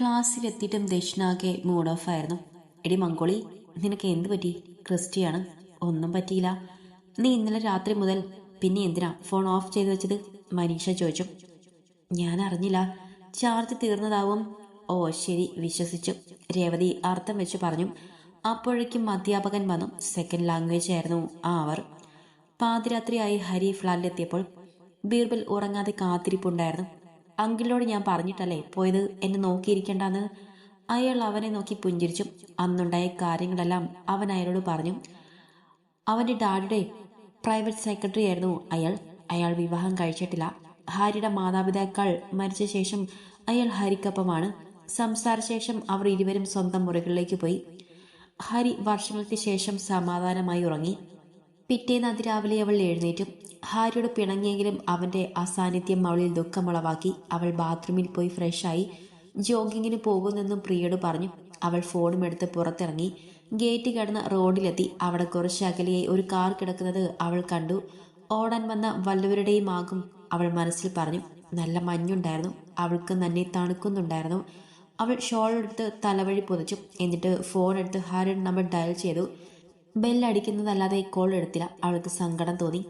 ക്ലാസ്സിലെത്തിയിട്ടും ദക്ഷിണാകെ mood off ആയിരുന്നു. എടി മംഗോളി നിനക്ക് എന്ത് പറ്റി? ക്രിസ്റ്റിയാണ്. ഒന്നും പറ്റിയില്ല. നീ ഇന്നലെ രാത്രി മുതൽ പിന്നെ എന്തിനാ ഫോൺ ഓഫ് ചെയ്ത് വെച്ചത്? മനീഷ ചോദിച്ചു. ഞാൻ അറിഞ്ഞില്ല. ചാർജ് തീർന്നതാവും. ഓ ശരി വിശ്വസിച്ചു. രേവതി അർത്ഥം വെച്ച് പറഞ്ഞു. അപ്പോഴേക്കും അധ്യാപകൻ വന്നു. സെക്കൻഡ് ലാംഗ്വേജ് ആയിരുന്നു ആ അവർ. പാതിരാത്രിയായി ഹരി ഫ്ലാറ്റിലെത്തിയപ്പോൾ ബീർബൽ ഉറങ്ങാതെ കാത്തിരിപ്പുണ്ടായിരുന്നു. അങ്കിളിനോട് ഞാൻ പറഞ്ഞിട്ടല്ലേ പോയത് എന്നെ നോക്കിയിരിക്കണ്ടെന്ന്? അയാൾ അവനെ നോക്കി പുഞ്ചിരിച്ചു അന്നുണ്ടായ കാര്യങ്ങളെല്ലാം അവൻ അയാളോട് പറഞ്ഞു. അവന്റെ ഡാഡിയുടെ പ്രൈവറ്റ് സെക്രട്ടറി ആയിരുന്നു അയാൾ. അയാൾ വിവാഹം കഴിച്ചിട്ടില്ല. ഹാരിയുടെ മാതാപിതാക്കൾ മരിച്ച ശേഷം അയാൾ ഹരിക്കൊപ്പമാണ്. സംസാരശേഷം അവർ ഇരുവരും സ്വന്തം മുറികളിലേക്ക് പോയി. ഹരി വർഷങ്ങൾക്ക് ശേഷം സമാധാനമായി ഉറങ്ങി. പിറ്റേന്ന് അതിരാവിലെ അവൾ എഴുന്നേറ്റു. ഹാരിയോട് പിണങ്ങിയെങ്കിലും അവന്റെ അസാന്നിധ്യം അവളിൽ ദുഃഖമുളവാക്കി. അവൾ ബാത്റൂമിൽ പോയി ഫ്രഷായി ജോഗിങ്ങിന് പോകുന്നെന്നും പ്രിയോട് പറഞ്ഞു. അവൾ ഫോണും എടുത്ത് പുറത്തിറങ്ങി. ഗേറ്റ് കടന്ന് റോഡിലെത്തി. അവിടെ കുറച്ച് അകലെയായി ഒരു കാർ കിടക്കുന്നത് അവൾ കണ്ടു. ഓടാൻ വന്ന വല്ലവരുടെയും ആകും അവൾ മനസ്സിൽ പറഞ്ഞു. നല്ല മഞ്ഞുണ്ടായിരുന്നു. അവൾക്ക് തന്നെ തണുക്കുന്നുണ്ടായിരുന്നു. അവൾ ഷോൾ എടുത്ത് തലവഴി പുതച്ചു. എന്നിട്ട് ഫോൺ എടുത്ത് ഹാരിയുടെ നമ്പർ ഡയൽ ചെയ്തു. ബെല്ലടിക്കുന്നതല്ലാതെ കോൾ എടുത്തില്ല. അവൾക്ക് സങ്കടം തോന്നി.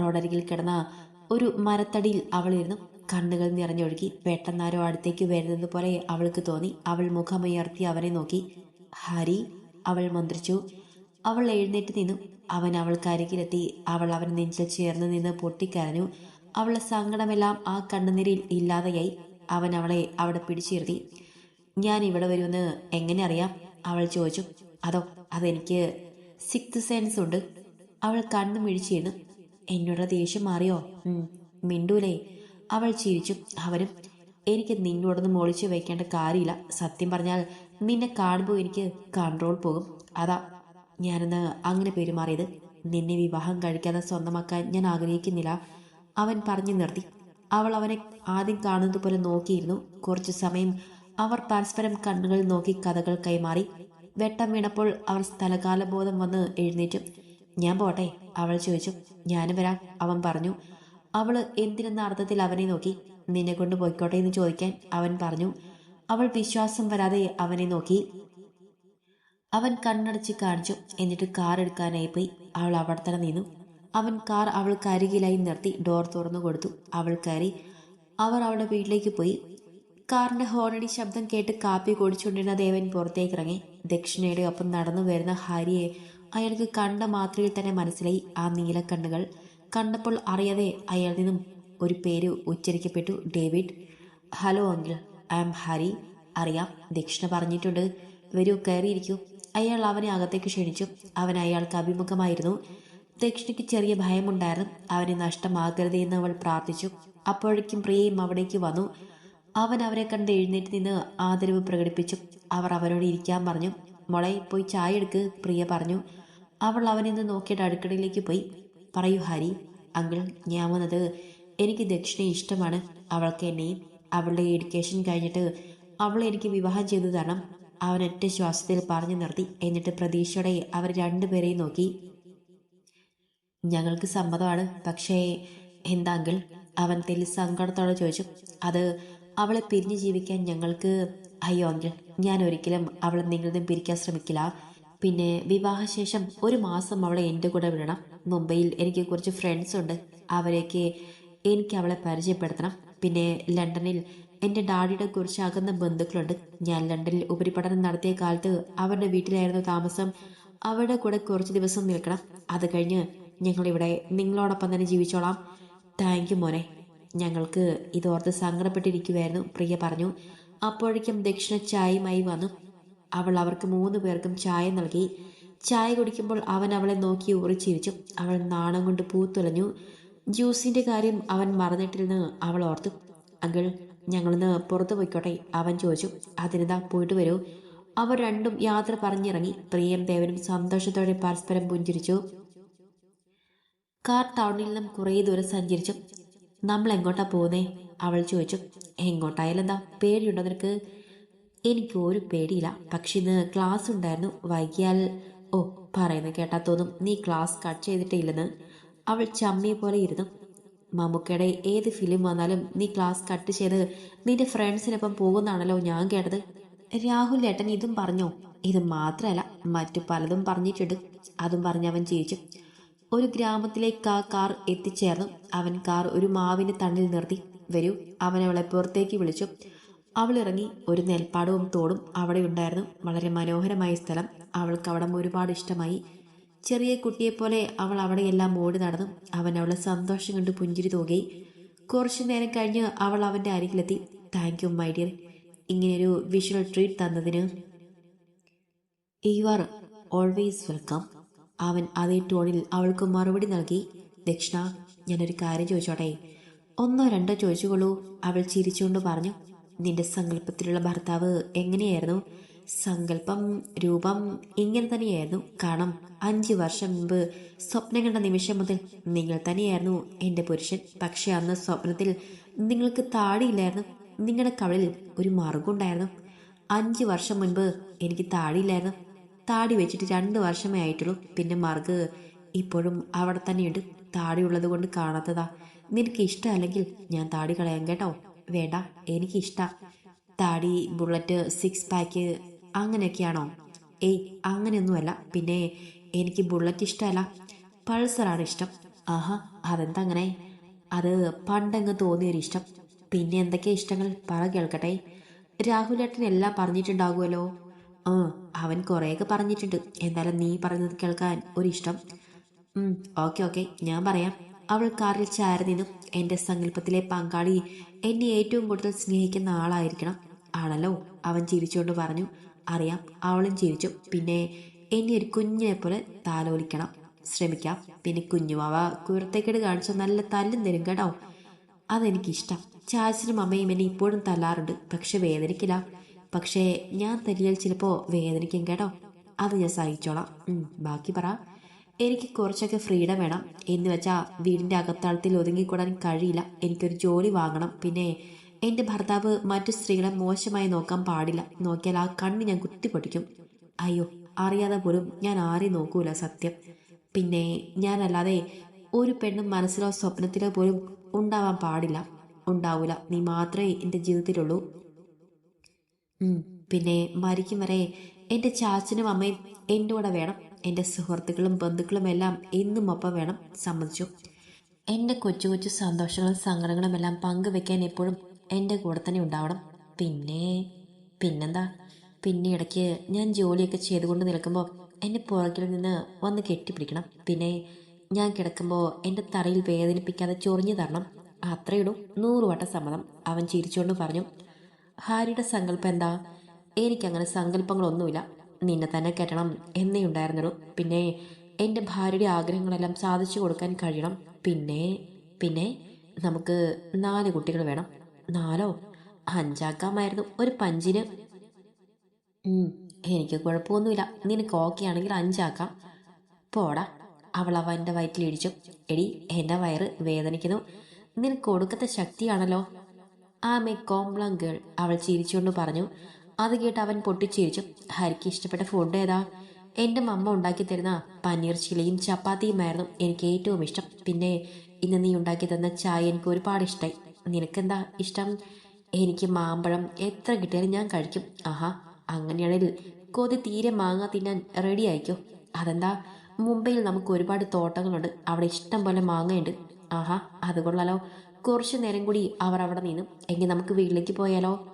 റോഡരികിൽ കിടന്ന ഒരു മരത്തടിയിൽ അവളിരുന്നു. കണ്ണുകൾ നിറഞ്ഞൊഴുകി. പെട്ടെന്നാരോ അടുത്തേക്ക് വരുന്നത് പോലെ അവൾക്ക് തോന്നി. അവൾ മുഖമുയർത്തി അവനെ നോക്കി. ഹരി അവൾ മന്ത്രിച്ചു. അവൾ എഴുന്നേറ്റ് നിന്നു. അവൻ അവൾക്കരികിലെത്തി അവൾ അവൻ നെഞ്ചിൽ ചേർന്ന് നിന്ന് പൊട്ടിക്കരഞ്ഞു. അവളെ സങ്കടമെല്ലാം ആ കണ്ണുനീരിൽ ഇല്ലാതെയായി. അവൻ അവളെ അവിടെ പിടിച്ചിരുത്തി. ഞാൻ ഇവിടെ വരുമെന്ന് എങ്ങനെ അറിയാം? അവൾ ചോദിച്ചു. അതോ അതെനിക്ക് സിക്സ് സെൻസ് ഉണ്ട്. അവൾ കണ്ണു മിഴിച്ചിരുന്നു. എന്നോട് ദേഷ്യം മാറിയോ? മിണ്ടൂലേ. അവൾ ചിരിച്ചു. അവനും എനിക്ക് നിന്നോടൊന്നും മോളിച്ച് വെക്കേണ്ട കാര്യമില്ല. സത്യം പറഞ്ഞാൽ നിന്നെ കാണുമ്പോൾ എനിക്ക് കൺട്രോൾ പോകും. അതാ ഞാനിന്ന് അങ്ങനെ പെരുമാറിയത്. നിന്നെ വിവാഹം കഴിക്കാതെ സ്വന്തമാക്കാൻ ഞാൻ ആഗ്രഹിക്കുന്നില്ല. അവൻ പറഞ്ഞു നിർത്തി. അവൾ അവനെ ആദ്യം കാണുന്നത് പോലെ നോക്കിയിരുന്നു. കുറച്ചു സമയം അവർ പരസ്പരം കണ്ണുകൾ നോക്കി കഥകൾ കൈമാറി. വെട്ടം വീണപ്പോൾ അവർ സ്ഥലകാലബോധം വന്ന് എഴുന്നേറ്റു. ഞാൻ പോട്ടെ അവൾ ചോദിച്ചു. ഞാനും വരാം അവൻ പറഞ്ഞു. അവൾ എന്തിനെന്ന അർത്ഥത്തിൽ അവനെ നോക്കി. നിന്നെ കൊണ്ട് പോയിക്കോട്ടെ എന്ന് ചോദിക്കാൻ അവൻ പറഞ്ഞു. അവൾ വിശ്വാസം വരാതെ അവനെ നോക്കി. അവൻ കണ്ണടച്ച് കാണിച്ചു. എന്നിട്ട് കാർ എടുക്കാനായി പോയി. അവൾ അവിടെ തന്നെ നിന്നു. അവൻ കാർ അവൾക്ക് അരികിലായി നിർത്തി ഡോർ തുറന്നു കൊടുത്തു. അവൾ കയറി. അവർ അവളുടെ വീട്ടിലേക്ക് പോയി. കാറിന്റെ ഹോണടി ശബ്ദം കേട്ട് കാപ്പി കുടിച്ചുകൊണ്ടിരുന്ന ദേവൻ പുറത്തേക്ക് ഇറങ്ങി ദക്ഷിണയുടെ ഒപ്പം നടന്നു വരുന്ന ഹരിയെ അയാൾക്ക് കണ്ട മാത്രയിൽ തന്നെ മനസ്സിലായി ആ നീലക്കണ്ണുകൾ. കണ്ടപ്പോൾ അറിയാതെ അയാൾ നിന്നും ഒരു പേര് ഉച്ചരിക്കപ്പെട്ടു. David hello uncle I am Hari. അറിയാം ദക്ഷിണ പറഞ്ഞിട്ടുണ്ട്. വരൂ കയറിയിരിക്കൂ. അയാൾ അവനെ അകത്തേക്ക് ക്ഷണിച്ചു. അവൻ അയാൾക്ക് അഭിമുഖമായിരുന്നു. ദക്ഷിണയ്ക്ക് ചെറിയ ഭയമുണ്ടായിരുന്നു. അവനെ നഷ്ടമാകരുതേ എന്ന് അവൾ പ്രാർത്ഥിച്ചു. അപ്പോഴേക്കും പ്രിയയും അവിടേക്ക് വന്നു. അവൻ അവരെ കണ്ട് എഴുന്നേറ്റ് നിന്ന് ആദരവ് പ്രകടിപ്പിച്ചു. അവർ അവരോട് ഇരിക്കാൻ പറഞ്ഞു. മോളെ പോയി ചായ എടുക്ക് പ്രിയ പറഞ്ഞു. അവൾ അവനിൽ നിന്ന് നോക്കിയിട്ട് അടുക്കളയിലേക്ക് പോയി. പറയൂ ഹരി അങ്കിൾ ഞാൻ വന്നത് എനിക്ക് ദക്ഷിണ ഇഷ്ടമാണ്. അവൾക്ക് എന്നെയും അവളുടെ എഡ്യൂക്കേഷൻ കഴിഞ്ഞിട്ട് അവളെ എനിക്ക് വിവാഹം ചെയ്തു തരണം അവൻ ഒറ്റ ശ്വാസത്തിൽ പറഞ്ഞു നിർത്തി. എന്നിട്ട് പ്രതീക്ഷയോടെ അവർ രണ്ടുപേരെയും നോക്കി. ഞങ്ങൾക്ക് സമ്മതമാണ്. പക്ഷേ എന്താങ്കിൽ അവൻ തെല്ലി സങ്കടത്തോടെ ചോദിച്ചു. അത് അവളെ പിരിഞ്ഞു ജീവിക്കാൻ ഞങ്ങൾക്ക് അയ്യോ അങ്കിൾ ഞാൻ ഒരിക്കലും അവളെ നിങ്ങളിൽ നിന്നും പിരിക്കാൻ ശ്രമിക്കില്ല. പിന്നെ വിവാഹശേഷം ഒരു മാസം അവളെ എന്റെ കൂടെ വിടണം. മുംബൈയിൽ എനിക്ക് കുറച്ച് ഫ്രണ്ട്സ് ഉണ്ട്. അവരെയൊക്കെ എനിക്ക് അവളെ പരിചയപ്പെടുത്തണം. പിന്നെ ലണ്ടനിൽ എന്റെ ഡാഡിയുടെ കുറച്ച് അകന്ന ബന്ധുക്കളുണ്ട്. ഞാൻ ലണ്ടനിൽ ഉപരിപഠനം നടത്തിയ കാലത്ത് അവരുടെ വീട്ടിലായിരുന്നു താമസം. അവരുടെ കൂടെ കുറച്ച് ദിവസം നിൽക്കണം. അത് കഴിഞ്ഞ് ഞങ്ങളിവിടെ നിങ്ങളോടൊപ്പം തന്നെ ജീവിച്ചോളാം. താങ്ക് യു മോനെ. ഞങ്ങൾക്ക് ഇതോർത്ത് സങ്കടപ്പെട്ടിരിക്കുമായിരുന്നു പ്രിയ പറഞ്ഞു അപ്പോഴേക്കും ദക്ഷിണ ചായയുമായി വന്നു. അവൾ അവർക്ക് മൂന്ന് പേർക്കും ചായ നൽകി. ചായ കുടിക്കുമ്പോൾ അവൻ അവളെ നോക്കി ഉറിച്ചിരിച്ചു അവൾ നാണം കൊണ്ട് പൂത്തുലഞ്ഞു ജ്യൂസിന്റെ കാര്യം അവൻ മറന്നിട്ടില്ലെന്ന് അവൾ ഓർത്തു. അങ്കിൾ ഞങ്ങളിന്ന് പുറത്തു പോയിക്കോട്ടെ അവൻ ചോദിച്ചു. അതിനെന്താ പോയിട്ട് വരൂ? അവർ രണ്ടും യാത്ര പറഞ്ഞിറങ്ങി. പ്രിയം ദേവനും സന്തോഷത്തോടെ പരസ്പരം പുഞ്ചിരിച്ചു. കാർ ടൗണിൽ നിന്നും കുറേ ദൂരം സഞ്ചരിച്ചു. നമ്മൾ എങ്ങോട്ടാ പോകുന്നേ അവൾ ചോദിച്ചു. എങ്ങോട്ടായാലും എന്താ പേടിയുണ്ടോ നിനക്ക്? എനിക്ക് ഒരു പേടിയില്ല. പക്ഷെ ഇന്ന് ക്ലാസ് ഉണ്ടായിരുന്നു. വൈകിയാൽ ഓ പറയുന്നത് കേട്ടാ തോന്നും. നീ ക്ലാസ് കട്ട് ചെയ്തിട്ടേ ഇല്ലെന്ന് അവൾ ചമ്മി പോലെ ഇരുന്നു. മമ്മൂക്കയുടെ ഏത് ഫിലിം വന്നാലും നീ ക്ലാസ് കട്ട് ചെയ്ത് നിന്റെ ഫ്രണ്ട്സിനൊപ്പം പോകുന്നാണല്ലോ ഞാൻ കേട്ടത്. രാഹുൽ ഏട്ടൻ ഇതും പറഞ്ഞോ? ഇത് മാത്രമല്ല മറ്റു പലതും പറഞ്ഞിട്ടുണ്ട്. അതും പറഞ്ഞവൻ ചിരിച്ചു. ഒരു ഗ്രാമത്തിലേക്ക് ആ കാർ എത്തിച്ചേർന്നു. അവൻ കാർ ഒരു മാവിന് തണ്ണിൽ നിർത്തി. വരൂ അവൻ അവളെ പുറത്തേക്ക് വിളിച്ചു. അവൾ ഇറങ്ങി ഒരു നെൽപ്പാടവും തോടും അവിടെ ഉണ്ടായിരുന്നു. വളരെ മനോഹരമായ സ്ഥലം. അവൾക്ക് അവിടെ ഒരുപാട് ഇഷ്ടമായി. ചെറിയ കുട്ടിയെപ്പോലെ അവൾ അവിടെയെല്ലാം ഓടി നടന്നു. അവൻ അവളെ സന്തോഷം കണ്ട് പുഞ്ചിരി തോകി. കുറച്ചു നേരം കഴിഞ്ഞ് അവൾ അവന്റെ അരികിലെത്തി. Thank you my dear. ഇങ്ങനെയൊരു വിഷ്വൽ ട്രീറ്റ് തന്നതിന് യു ആർ ഓൾവേസ് വെൽക്കം. അവൻ അതേ ടോണിൽ അവൾക്ക് മറുപടി നൽകി ദക്ഷിണ ഞാനൊരു കാര്യം ചോദിച്ചോട്ടെ. ഒന്നോ രണ്ടോ ചോദിച്ചുകൊള്ളൂ. അവൾ ചിരിച്ചുകൊണ്ട് പറഞ്ഞു നിന്റെ സങ്കല്പത്തിലുള്ള ഭർത്താവ് എങ്ങനെയായിരുന്നു? സങ്കല്പം രൂപം ഇങ്ങനെ തന്നെയായിരുന്നു. കാരണം അഞ്ച് വർഷം മുമ്പ് സ്വപ്നം കണ്ട നിമിഷം മുതൽ നിങ്ങൾ തന്നെയായിരുന്നു എന്റെ പുരുഷൻ. പക്ഷേ അന്ന് സ്വപ്നത്തിൽ നിങ്ങൾക്ക് താടിയില്ലായിരുന്നു. നിങ്ങളുടെ കവളിൽ ഒരു മറുകുണ്ടായിരുന്നു. അഞ്ച് വർഷം മുൻപ് എനിക്ക് താടിയില്ലായിരുന്നു. താടി വെച്ചിട്ട് രണ്ട് വർഷമേ ആയിട്ടുള്ളൂ. പിന്നെ മർഗ് ഇപ്പോഴും അവിടെ തന്നെയുണ്ട്. താടി ഉള്ളത് കൊണ്ട് കാണാത്തതാ. നിനക്ക് ഇഷ്ടമല്ലെങ്കിൽ ഞാൻ താടി കളയാൻ കേട്ടോ. വേണ്ട എനിക്ക് താടി ബുള്ളറ്റ് സിക്സ് പാക്ക് അങ്ങനെയൊക്കെയാണോ? ഏയ് അങ്ങനെയൊന്നുമല്ല. പിന്നെ എനിക്ക് ബുള്ളറ്റ് ഇഷ്ടമല്ല. പൾസറാണ് ഇഷ്ടം. ആഹാ അതെന്താ അങ്ങനെ? അത് പണ്ടങ്ങ് തോന്നിയൊരു ഇഷ്ടം. പിന്നെ എന്തൊക്കെ ഇഷ്ടങ്ങൾ? പറ കേൾക്കട്ടെ. രാഹുലേട്ടൻ എല്ലാം പറഞ്ഞിട്ടുണ്ടാകുമല്ലോ. ആ അവൻ കുറേയൊക്കെ പറഞ്ഞിട്ടുണ്ട്. എന്നാലും നീ പറയുന്നത് കേൾക്കാൻ ഒരിഷ്ടം. ഓക്കെ ഓക്കെ ഞാൻ പറയാം. അവൾ കാറിൽ ചാരി നിന്നും എന്റെ സങ്കല്പത്തിലെ പങ്കാളി എന്നെ ഏറ്റവും കൂടുതൽ സ്നേഹിക്കുന്ന ആളായിരിക്കണം. ആണല്ലോ? അവൻ ചിരിച്ചുകൊണ്ട് പറഞ്ഞു. അറിയാം അവളും ചിരിച്ചു. പിന്നെ എന്നെ ഒരു കുഞ്ഞിനെ പോലെ താലോലിക്കണം. ശ്രമിക്കാം. പിന്നെ കുഞ്ഞുമാവ കുരുത്തേക്കേട് കാണിച്ച നല്ല തല്ലും തരും കേട്ടോ. അതെനിക്കിഷ്ടം. ചാച്ചനും അമ്മയും എന്നെ ഇപ്പോഴും തല്ലാറുണ്ട്. പക്ഷെ വേദനിക്കില്ല. പക്ഷേ ഞാൻ തല്ലിയാൽ ചിലപ്പോൾ വേദനിക്കും കേട്ടോ. അത് ഞാൻ സഹിച്ചോളാം. ബാക്കി പറ. എനിക്ക് കുറച്ചൊക്കെ ഫ്രീഡം വേണം. എന്ന് വെച്ചാൽ വീടിന്റെ അകത്താളത്തിൽ ഒതുങ്ങിക്കൂടാൻ കഴിയില്ല. എനിക്കൊരു ജോലി വാങ്ങണം. പിന്നെ എന്റെ ഭർത്താവ് മറ്റു സ്ത്രീകളെ മോശമായി നോക്കാൻ പാടില്ല. നോക്കിയാൽ ആ കണ്ണ് ഞാൻ കുത്തിപ്പൊട്ടിക്കും അയ്യോ അറിയാതെ പോലും ഞാൻ ആരെയും നോക്കൂല സത്യം. പിന്നെ ഞാനല്ലാതെ ഒരു പെണ്ണും മനസ്സിലോ സ്വപ്നത്തിലോ പോലും ഉണ്ടാവാൻ പാടില്ല. ഉണ്ടാവൂല. നീ മാത്രമേ എന്റെ ജീവിതത്തിലുള്ളൂ. പിന്നെ മരിക്കും വരെ എന്റെ ചാച്ചനും അമ്മയും എന്റെ കൂടെ വേണം. എന്റെ സുഹൃത്തുക്കളും ബന്ധുക്കളും എല്ലാം എന്നും ഒപ്പം വേണം സമ്മതിച്ചു. എന്റെ കൊച്ചു കൊച്ചു സന്തോഷങ്ങളും സങ്കടങ്ങളും എല്ലാം പങ്കുവെക്കാൻ എപ്പോഴും എന്റെ കൂടെ തന്നെ ഉണ്ടാവണം. പിന്നെ പിന്നെന്താ? പിന്നെ ഇടയ്ക്ക് ഞാൻ ജോലിയൊക്കെ ചെയ്തുകൊണ്ട് നിൽക്കുമ്പോൾ എന്നെ പുറകിൽ നിന്ന് വന്ന് കെട്ടിപ്പിടിക്കണം. പിന്നെ ഞാൻ കിടക്കുമ്പോൾ എന്റെ തറയിൽ വേദനിപ്പിക്കാതെ ചൊറിഞ്ഞു തരണം. അത്രയിടും നൂറ് വട്ടം സമ്മതം. അവൻ ചിരിച്ചുകൊണ്ട് പറഞ്ഞു ഹാരിയുടെ സങ്കല്പം എന്താ? എനിക്കങ്ങനെ സങ്കല്പങ്ങളൊന്നുമില്ല. നിന്നെ തന്നെ കെട്ടണം എന്നേ ഉണ്ടായിരുന്നുള്ളൂ. പിന്നെ എന്റെ ഭാര്യയുടെ ആഗ്രഹങ്ങളെല്ലാം സാധിച്ചു കൊടുക്കാൻ കഴിയണം. പിന്നെ പിന്നെ നമുക്ക് നാല് കുട്ടികൾ വേണം. നാലോ? അഞ്ചാക്കാമായിരുന്നു. ഒരു പഞ്ചിന്. എനിക്ക് കുഴപ്പമൊന്നുമില്ല. നിനക്ക് ഓക്കെ ആണെങ്കിൽ അഞ്ചാക്കാം. പോടാ. അവൾ അവന്റെ വയറ്റിലിടിച്ചു. എടി എന്റെ വയറ് വേദനിക്കുന്നു. നിനക്ക് കൊടുക്കത്തെ ശക്തിയാണല്ലോ. ആ കോംപ്ലം ഗേൾ അവൾ ചിരിച്ചുകൊണ്ട് പറഞ്ഞു. അത് കേട്ട് അവൻ പൊട്ടിച്ചിരിച്ചു. ഹരിക്ക് ഇഷ്ടപ്പെട്ട ഫുഡ് ഏതാ? എന്റെ മമ്മ ഉണ്ടാക്കി തരുന്ന പനീർ ചിലിയും ചപ്പാത്തിയുമായിരുന്നു എനിക്ക് ഏറ്റവും ഇഷ്ടം. പിന്നെ ഇന്ന് നീ ഉണ്ടാക്കി തന്ന ചായ എനിക്ക് ഒരുപാട് ഇഷ്ടമായി നിനക്കെന്താ ഇഷ്ടം? എനിക്ക് മാമ്പഴം എത്ര കിട്ടിയാലും ഞാൻ കഴിക്കും. ആഹാ അങ്ങനെയാണെങ്കിൽ കൊതി തീരെ മാങ്ങ തിന്നാൻ റെഡി ആയിക്കോ? അതെന്താ? മുംബൈയിൽ നമുക്ക് ഒരുപാട് തോട്ടങ്ങളുണ്ട്. അവിടെ ഇഷ്ടം പോലെ മാങ്ങയുണ്ട്. ആഹാ അത് കൊള്ളാലോ. കുറച്ചു നേരം കൂടി അവർ അവിടെ നിന്നു. എങ്കിൽ നമുക്ക് വീട്ടിലേക്ക് പോയാലോ?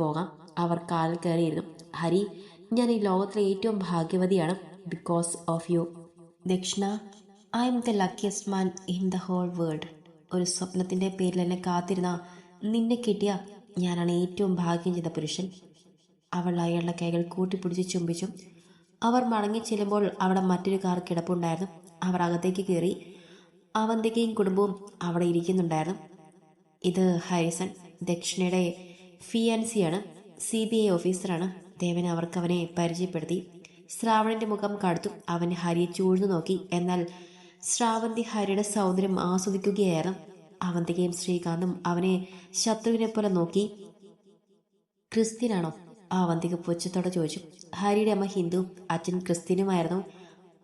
പോകാം. അവർ കാലിൽ കയറിയിരുന്നു. ഹരി ഞാൻ ഈ ലോകത്തിലെ ഏറ്റവും ഭാഗ്യവതിയാണ് because of you Dakshina I'm the luckiest man in the whole world ഒരു സ്വപ്നത്തിന്റെ പേരിൽ എന്നെ കാത്തിരുന്ന നിന്നെ കിട്ടിയ ഞാനാണ് ഏറ്റവും ഭാഗ്യം ചെയ്ത പുരുഷൻ. അവൾ അയാളുടെ കൈകൾ കൂട്ടിപ്പിടിച്ച് ചുംബിച്ചു അവർ മടങ്ങി ചെല്ലുമ്പോൾ അവിടെ മറ്റൊരു കാർ കിടപ്പുണ്ടായിരുന്നു. അവർ അകത്തേക്ക് കയറി അവന്തികയും കുടുംബവും അവിടെ ഇരിക്കുന്നുണ്ടായിരുന്നു. ഇത് ഹാരിസൺ ദക്ഷിണയുടെ ഫിയാൻസിയാണ്. സി ബി ഐ ഓഫീസറാണ്. ദേവൻ അവർക്ക് അവനെ പരിചയപ്പെടുത്തി. ശ്രാവണിന്റെ മുഖം കടുത്തു. അവൻ ഹരിയെ ചൂഴ്ന്നു നോക്കി. എന്നാൽ ശ്രാവന്തി ഹരിയുടെ സൗന്ദര്യം ആസ്വദിക്കുകയായിരുന്നു. അവന്തികയും ശ്രീകാന്തും അവനെ ശത്രുവിനെ പോലെ നോക്കി. ക്രിസ്ത്യനാണോ? അവന്തിക പുച്ഛത്തോടെ ചോദിച്ചു. ഹരിയുടെ അമ്മ ഹിന്ദു. അച്ഛൻ ക്രിസ്ത്യനുമായിരുന്നു.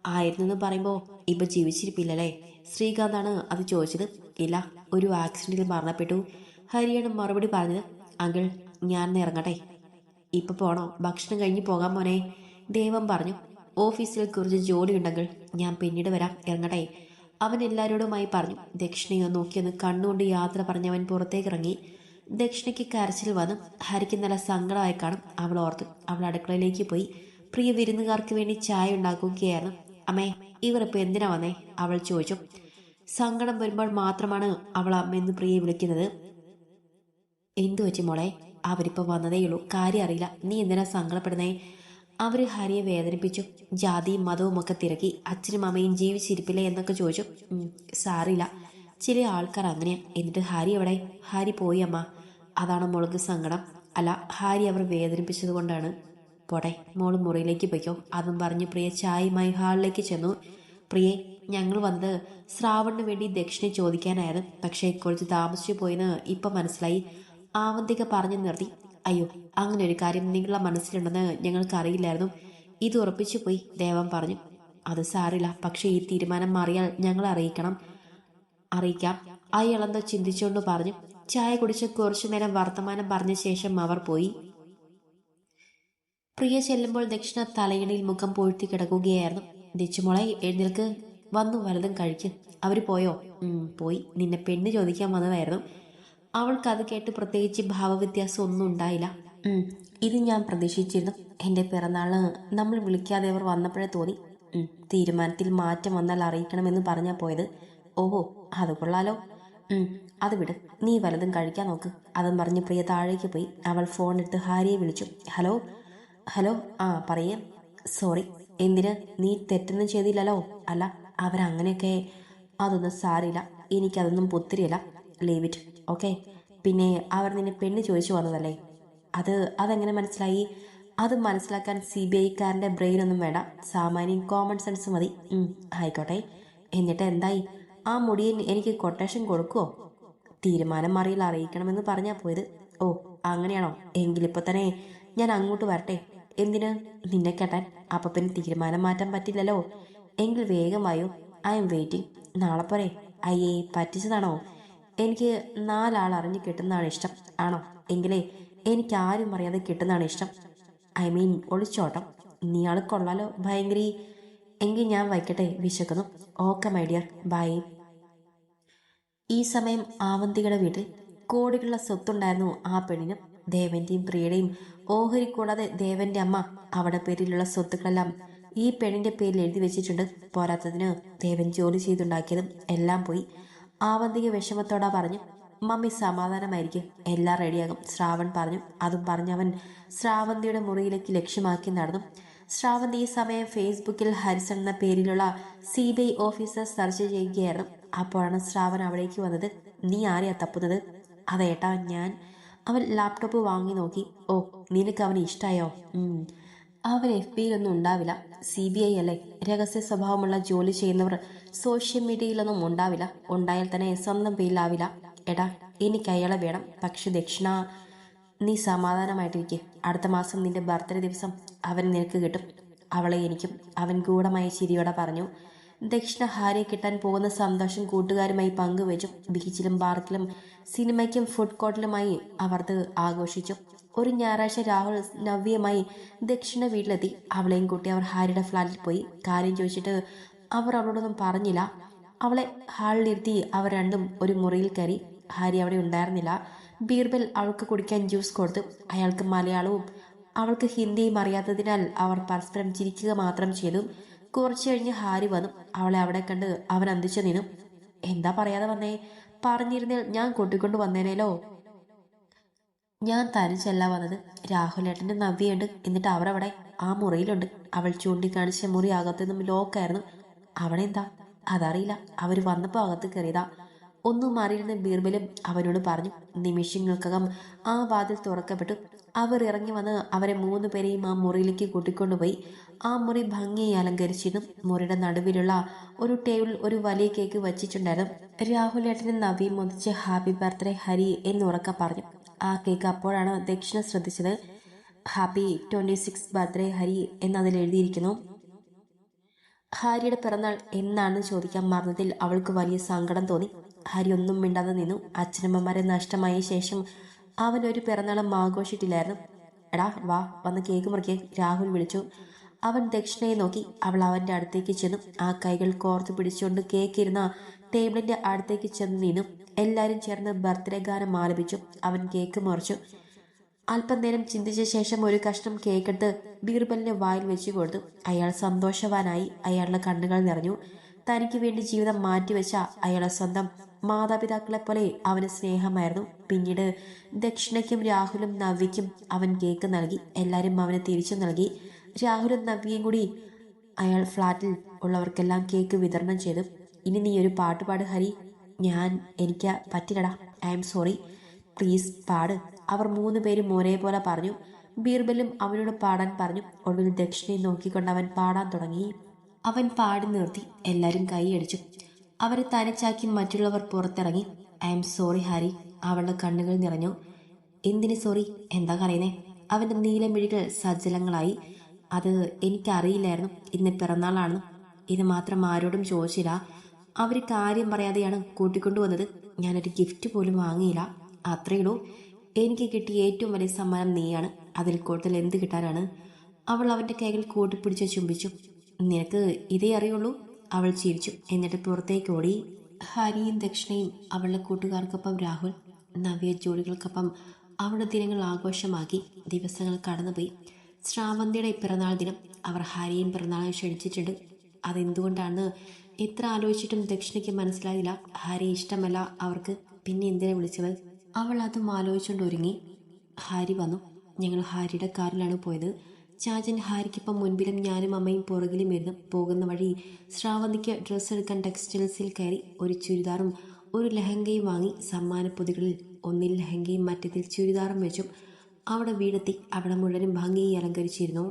ആയിരുന്നെന്ന് പറയുമ്പോൾ ഇപ്പൊ ജീവിച്ചിരിപ്പില്ലല്ലേ? ശ്രീകാന്താണ് അത് ചോദിച്ചത്. ഇല്ല ഒരു ആക്സിഡന്റിൽ മരണപ്പെട്ടു. ഹരിയാണ് മറുപടി പറഞ്ഞത് അങ്കിൾ ഞാൻ ഇറങ്ങട്ടെ. ഇപ്പൊ പോണോ. ഭക്ഷണം കഴിഞ്ഞ് പോകാൻ മോനെ. ദേവം പറഞ്ഞു ഓഫീസിൽ കുറച്ച് ജോലിയുണ്ടെങ്കിൽ ഞാൻ പിന്നീട് വരാം. ഇറങ്ങട്ടെ. അവൻ എല്ലാവരോടുമായി പറഞ്ഞു ദക്ഷിണയോ നോക്കിയൊന്ന് കണ്ണുകൊണ്ട് യാത്ര പറഞ്ഞവൻ പുറത്തേക്ക് ഇറങ്ങി. ദക്ഷിണയ്ക്ക് കരച്ചിൽ വന്നു. ഹരിക്ക് നല്ല സങ്കടമായി കാണും. അവൾ ഓർത്തു അവൾ അടുക്കളയിലേക്ക് പോയി. പ്രിയ വിരുന്നുകാർക്ക് വേണ്ടി ചായ ഉണ്ടാക്കുകയായിരുന്നു. അമ്മേ ഇവർ ഇപ്പൊ എന്തിനാ വന്നേ? അവൾ ചോദിച്ചു. സങ്കടം വരുമ്പോൾ മാത്രമാണ് അവൾ അമ്മയെന്ന് പ്രിയെ വിളിക്കുന്നത്. എന്തു വെച്ച് മോളെ? അവരിപ്പോ വന്നതേയുള്ളൂ. കാര്യം അറിയില്ല. നീ എന്തിനാ സങ്കടപ്പെടുന്നേ? അവർ ഹരിയെ വേദനിപ്പിച്ചു. ജാതിയും മതവും ഒക്കെ തിരക്കി. അച്ഛനും അമ്മയും ജീവിച്ചിരിപ്പില്ലേ എന്നൊക്കെ ചോദിച്ചു. സാറില്ല. ചില ആൾക്കാർ അങ്ങനെയാ. എന്നിട്ട് ഹാരി എവിടെ? ഹാരി പോയി അമ്മ. അതാണ് മോൾക്ക് സങ്കടം. അല്ല ഹാരി അവർ വേദനിപ്പിച്ചത് കൊണ്ടാണ്. പോട്ടെ മോൾ മുറിയിലേക്ക് പൊയ്ക്കോ. അതും പറഞ്ഞ് പ്രിയ ചായയുമായി ഹാളിലേക്ക് ചെന്നു. പ്രിയെ ഞങ്ങൾ വന്നത് ശ്രാവണിന് വേണ്ടി ദക്ഷിണ ചോദിക്കാനായിരുന്നു. പക്ഷേ കുറച്ച് താമസിച്ചു പോയെന്ന് ഇപ്പം മനസ്സിലായി. ആവന്തിക പറഞ്ഞു നിർത്തി. അയ്യോ അങ്ങനെ ഒരു കാര്യം നിങ്ങളുടെ മനസ്സിലുണ്ടെന്ന് ഞങ്ങൾക്ക് അറിയില്ലായിരുന്നു. ഇത് ഉറപ്പിച്ചു പോയി ദേവൻ പറഞ്ഞു. അത് സാരില്ല പക്ഷേ ഈ തീരുമാനം മാറിയാൽ ഞങ്ങൾ അറിയിക്കണം. അറിയിക്കാം. അയാളെന്തോ ചിന്തിച്ചുകൊണ്ട് പറഞ്ഞു. ചായ കുടിച്ച് കുറച്ചു നേരം വർത്തമാനം പറഞ്ഞ ശേഷം അവർ പോയി. പ്രിയ ചെല്ലുമ്പോൾ ദക്ഷിണ തലയിണയിൽ മുഖം പൂഴ്ത്തി കിടക്കുകയായിരുന്നു. ദിച്ചുമോളെ എഴുന്നേൽക്ക്. വന്നു വലതും കഴിക്ക് അവർ പോയോ? പോയി. നിന്നെ പെണ്ണ് ചോദിക്കാൻ വന്നതായിരുന്നു. അവൾക്കത് കേട്ട് പ്രത്യേകിച്ച് ഭാവവ്യത്യാസം ഒന്നും ഉണ്ടായില്ല. ഇത് ഞാൻ പ്രതീക്ഷിച്ചിരുന്നു. എന്റെ പിറന്നാൾ നമ്മൾ വിളിക്കാതെ അവർ വന്നപ്പോഴേ തോന്നി. തീരുമാനത്തിൽ മാറ്റം വന്നാൽ അറിയിക്കണമെന്ന് പറഞ്ഞാൽ പോയത്. ഓഹോ അത് കൊള്ളാലോ. അത് വിട്. നീ വലതും കഴിക്കാൻ നോക്ക്. അതും പറഞ്ഞ് പ്രിയ താഴേക്ക് പോയി. അവൾ ഫോൺ എടുത്ത് ഹാരിയെ വിളിച്ചു. ഹലോ ഹലോ ആ പറയേ. സോറി എന്തിന്? നീ തെറ്റൊന്നും ചെയ്തില്ലല്ലോ? അല്ല അവരങ്ങനെയൊക്കെ അതൊന്നും സാരില്ല എനിക്കതൊന്നും പുത്തിരിയല്ല. ലീവ് ഇറ്റ് ഓക്കെ പിന്നെ അവർ നിന്നെ പെണ്ണ് ചോദിച്ചു വന്നതല്ലേ? അത് അതെങ്ങനെ മനസ്സിലായി? അത് മനസ്സിലാക്കാൻ സി ബി ഐക്കാരന്റെ ബ്രെയിനൊന്നും വേണ്ട. സാമാന്യം കോമൺ സെൻസ് മതി. ആയിക്കോട്ടെ. എന്നിട്ട് എന്തായി? ആ മുടിയെ എനിക്ക് കൊട്ടേഷൻ കൊടുക്കുമോ തീരുമാനം മറിയിൽ അറിയിക്കണമെന്ന് പറഞ്ഞാൽ പോയത്. ഓ അങ്ങനെയാണോ? എങ്കിലിപ്പോൾ തന്നെ ഞാൻ അങ്ങോട്ട് വരട്ടെ. എന്തിന്? നിന്നെ കേട്ടാൻ അപ്പപ്പിന് തീരുമാനം മാറ്റാൻ പറ്റില്ലല്ലോ. എങ്കിൽ വേഗമായോ ഐ എം വെയിറ്റിംഗ്. നാളെ പോരെ. അയ്യേ പറ്റിച്ചതാണോ? എനിക്ക് നാലാൾ അറിഞ്ഞ് കിട്ടുന്നതാണ് ഇഷ്ടം. ആണോ? എങ്കിലേ എനിക്ക് ആരും അറിയാതെ കിട്ടുന്നതാണ് ഇഷ്ടം. ഐ മീൻ ഒളിച്ചോട്ടം. നീ ആൾ കൊള്ളാലോ ഭയങ്കര. എങ്കിൽ ഞാൻ വയ്ക്കട്ടെ വിശക്കുന്നു. Okay my dear. ബൈ. ഈ സമയം ആവന്തികളുടെ വീട്ടിൽ കോടികളുടെ സ്വത്തുണ്ടായിരുന്നു ആ പെണ്ണിനും ദേവന്റെയും പ്രിയയുടെയും ഓഹരി കൂടാതെ ദേവന്റെ അമ്മ അവിടെ പേരിലുള്ള സ്വത്തുക്കളെല്ലാം ഈ പെണ്ണിന്റെ പേരിൽ എഴുതി വെച്ചിട്ടുണ്ട്. പോരാത്തതിന് ദേവൻ ജോലി ചെയ്തുണ്ടാക്കിയതും എല്ലാം പോയി. ആവന്തിക വിഷമത്തോടാ പറഞ്ഞു മമ്മി സമാധാനമായിരിക്കും. എല്ലാം റെഡിയാകും ശ്രാവൺ പറഞ്ഞു. അതും പറഞ്ഞവൻ ശ്രാവന്തിയുടെ മുറിയിലേക്ക് ലക്ഷ്യമാക്കി നടന്നു. ശ്രാവന്തി ഈ സമയം ഫേസ്ബുക്കിൽ ഹരിസൺ എന്ന പേരിലുള്ള C B I officer search ചെയ്യുകയായിരുന്നു. അപ്പോഴാണ് ശ്രാവൺ അവിടേക്ക് വന്നത് നീ ആരെയാ തപ്പുന്നത്? അതേട്ടാ ഞാൻ അവൻ ലാപ്ടോപ്പ് വാങ്ങി നോക്കി. ഓ നിനക്ക് അവന് ഇഷ്ടായോ. അവൻ എഫ് ബിയിലൊന്നും ഉണ്ടാവില്ല. സി ബി ഐ അല്ലേ? രഹസ്യ സ്വഭാവമുള്ള ജോലി ചെയ്യുന്നവർ സോഷ്യൽ മീഡിയയിലൊന്നും ഉണ്ടാവില്ല. ഉണ്ടായാൽ തന്നെ സ്വന്തം പേരിലാവില്ല. എടാ എനിക്ക് അയാളെ വേണം. പക്ഷെ ദക്ഷിണ നീ സമാധാനമായിട്ടിരിക്കെ. അടുത്ത മാസം നിന്റെ ബർത്ത്ഡേ ദിവസം അവൻ നിനക്ക് കിട്ടും. അവളെ എനിക്കും അവൻ ഗൂഢമായ ചിരിയോടെ പറഞ്ഞു. ദക്ഷിണ ഹാരി കിട്ടാൻ പോകുന്ന സന്തോഷം കൂട്ടുകാരുമായി പങ്കുവച്ചു. ബീച്ചിലും പാർക്കിലും സിനിമയ്ക്കും ഫുഡ് കോർട്ടിലുമായി അവർത് ആഘോഷിച്ചു. ഒരു ഞായറാഴ്ച രാഹുൽ നവ്യമായി ദക്ഷിണ വീട്ടിലെത്തി. അവളെയും കൂട്ടി അവർ ഹാരിയുടെ ഫ്ലാറ്റിൽ പോയി. കാര്യം ചോദിച്ചിട്ട് അവർ അവളോടൊന്നും പറഞ്ഞില്ല. അവളെ ഹാളിലിരുത്തി അവർ രണ്ടും ഒരു മുറിയിൽ കയറി. ഹാരി അവിടെ ഉണ്ടായിരുന്നില്ല. ബീർബൽ അവൾക്ക് കുടിക്കാൻ ജ്യൂസ് കൊടുത്തു അയാൾക്ക് മലയാളവും അവൾക്ക് ഹിന്ദിയും അറിയാത്തതിനാൽ അവർ പരസ്പരം ചിരിക്കുക മാത്രം ചെയ്തു. കുറച്ചു കഴിഞ്ഞ് ഹാരി വന്നു. അവളെ അവിടെ കണ്ട് അവൻ അന്തിച്ചു നിന്നു. എന്താ പറയാതെ വന്നേ? പറഞ്ഞിരുന്നേൽ ഞാൻ കൂട്ടിക്കൊണ്ട് വന്നേനേലോ? ഞാൻ തനിച്ചല്ല വന്നത്. രാഹുലേട്ടന്റെ നവ്യുണ്ട് എന്നിട്ട് അവരവിടെ? ആ മുറിയിലുണ്ട്. അവൾ ചൂണ്ടിക്കാണിച്ച മുറി അകത്തുനിന്നും ലോക്കായിരുന്നു അവിടെ എന്താ അതറിയില്ല. അവർ വന്നപ്പോൾ അകത്ത് കയറിയതാ. ഒന്നും അറിയുന്ന ബീർബലും അവനോട് പറഞ്ഞു നിമിഷങ്ങൾക്കകം ആ വാതിൽ തുറക്കപ്പെട്ടു. അവർ ഇറങ്ങി വന്ന് അവരെ മൂന്ന് പേരെയും ആ മുറിയിലേക്ക് കൂട്ടിക്കൊണ്ടുപോയി. ആ മുറി ഭംഗിയായി അലങ്കരിച്ചിരുന്നു. മുറിയുടെ നടുവിലുള്ള ഒരു ടേബിളിൽ ഒരു വലിയ കേക്ക് വച്ചിട്ടുണ്ടായിരുന്നു. രാഹുൽ ഏട്ടനെ നവി മുതിച്ച് ഹാപ്പി ബർത്ത്ഡേ ഹരി എന്ന് ഉറക്ക പറഞ്ഞു. ആ കേക്ക് അപ്പോഴാണ് ദക്ഷിണ ശ്രദ്ധിച്ചത്. Happy twenty six birthday Hari എന്നതിൽ എഴുതിയിരിക്കുന്നു. ഹാരിയുടെ പിറന്നാൾ എന്നാണെന്ന് ചോദിക്കാൻ മറന്നതിൽ അവൾക്ക് വലിയ സങ്കടം തോന്നി. ഹാരി ഒന്നും മിണ്ടാതെ നിന്നു. അച്ഛനമ്മമാരെ നഷ്ടമായ ശേഷം അവൻ ഒരു പിറന്നാളും ആഘോഷിച്ചിട്ടില്ലായിരുന്നു. എടാ വാ വന്ന് കേക്ക് മുറിക്കാൻ രാഹുൽ വിളിച്ചു. അവൻ ദക്ഷിണയെ നോക്കി. അവൾ അവന്റെ അടുത്തേക്ക് ചെന്നു. ആ കൈകൾ കോർത്ത് പിടിച്ചുകൊണ്ട് കേക്ക് ഇരുന്ന ടേബിളിന്റെ അടുത്തേക്ക് ചെന്ന് നിന്നു. എല്ലാവരും ചേർന്ന് ബർത്ത്ഡേ ഗാനം ആലപിച്ചു. അവൻ കേക്ക് മുറിച്ചു. അല്പം നേരം ചിന്തിച്ച ശേഷം ഒരു കഷ്ണം കേക്കെടുത്ത് ബീർബലിന്റെ വായിൽ വെച്ച് കൊടുത്തു. അയാൾ സന്തോഷവാനായി. അയാളുടെ കണ്ണുകൾ നിറഞ്ഞു. തനിക്ക് വേണ്ടി ജീവിതം മാറ്റിവെച്ച അയാളെ സ്വന്തം മാതാപിതാക്കളെ പോലെ അവന് സ്നേഹമായിരുന്നു. പിന്നീട് ദക്ഷിണയ്ക്കും രാഹുലും നവ്യയ്ക്കും അവൻ കേക്ക് നൽകി. എല്ലാവരും അവന് തിരിച്ചു നൽകി. രാഹുലും നവ്യയും കൂടി അയാൾ ഫ്ലാറ്റിൽ ഉള്ളവർക്കെല്ലാം കേക്ക് വിതരണം ചെയ്തു. ഇനി നീ ഒരു പാട്ട് പാട് ഹരി. ഞാൻ എനിക്ക് പറ്റില്ലടാ. I'm sorry. പ്ലീസ് പാട്. അവർ മൂന്ന് പേരും ഒരേപോലെ പറഞ്ഞു. ബീർബലും അവനോട് പാടാൻ പറഞ്ഞു. ഒടുവിൽ ദക്ഷിണയെ നോക്കിക്കൊണ്ട് അവൻ പാടാൻ തുടങ്ങി. അവൻ പാടി നിർത്തി. എല്ലാവരും കൈയടിച്ചു. അവരെ തനിച്ചാക്കി മറ്റുള്ളവർ പുറത്തിറങ്ങി. I'm sorry Harry. അവളുടെ കണ്ണുകൾ നിറഞ്ഞു. എന്തിന് സോറി? എന്താ കരയുന്നേ? അവന്റെ നീലമിഴികൾ സജ്ജലങ്ങളായി. അത് എനിക്കറിയില്ലായിരുന്നു. ഇന്ന് പിറന്നാളാണ് ഇത് മാത്രം ആരോടും ചോദിച്ചില്ല. അവർ കാര്യം പറയാതെയാണ് കൂട്ടിക്കൊണ്ടുവന്നത്. ഞാനൊരു ഗിഫ്റ്റ് പോലും വാങ്ങിയില്ല. അത്രയുള്ളൂ എനിക്ക് കിട്ടിയ ഏറ്റവും വലിയ സമ്മാനം നീയാണ്. അതിൽ കൂടുതൽ എന്ത് കിട്ടാനാണ്? അവൾ അവന്റെ കൈകൾ കൂട്ടിപ്പിടിച്ച് ചുംബിച്ചു. നിനക്ക് ഇതേ അറിയുള്ളൂ. അവൾ ചിരിച്ചു. എന്നിട്ട് പുറത്തേക്ക് ഓടി ഹരിയും ദക്ഷിണയും അവളുടെ കൂട്ടുകാർക്കൊപ്പം രാഹുൽ നവ്യ ജോഡികൾക്കൊപ്പം അവളുടെ ദിനങ്ങൾ ആഘോഷമാക്കി ദിവസങ്ങൾ കടന്നുപോയി. ശ്രാവന്തിയുടെ പിറന്നാൾ ദിനം. അവർ ഹരിയും പിറന്നാളും ക്ഷണിച്ചിട്ടുണ്ട്. അതെന്തുകൊണ്ടാണെന്ന് എത്ര ആലോചിച്ചിട്ടും ദക്ഷിണയ്ക്ക് മനസ്സിലായില്ല. ഹരി ഇഷ്ടമല്ല അവർക്ക്. പിന്നെ എന്തിനാ വിളിച്ചത് അവൾ അതും ആലോചിച്ചുകൊണ്ട് ഒരുങ്ങി. ഹാരി വന്നു. ഞങ്ങൾ ഹാരിയുടെ കാറിലാണ് പോയത്. ചാച്ചൻ ഹാരിക്കൊപ്പം മുൻപിലും ഞാനും അമ്മയും പുറകിലും ഇരുന്ന് പോകുന്ന വഴി ശ്രാവന്തിക്ക് ഡ്രസ്സ് എടുക്കാൻ ടെക്സ്റ്റൈൽസിൽ കയറി ഒരു ചുരിദാറും ഒരു ലഹങ്കയും വാങ്ങി സമ്മാന പൊതികളിൽ ഒന്നിൽ ലഹങ്കയും മറ്റേതിൽ ചുരിദാറും വെച്ചും അവിടെ വീടെത്തി അവിടെ മുഴുവനും ഭംഗിയായി അലങ്കരിച്ചിരുന്നു.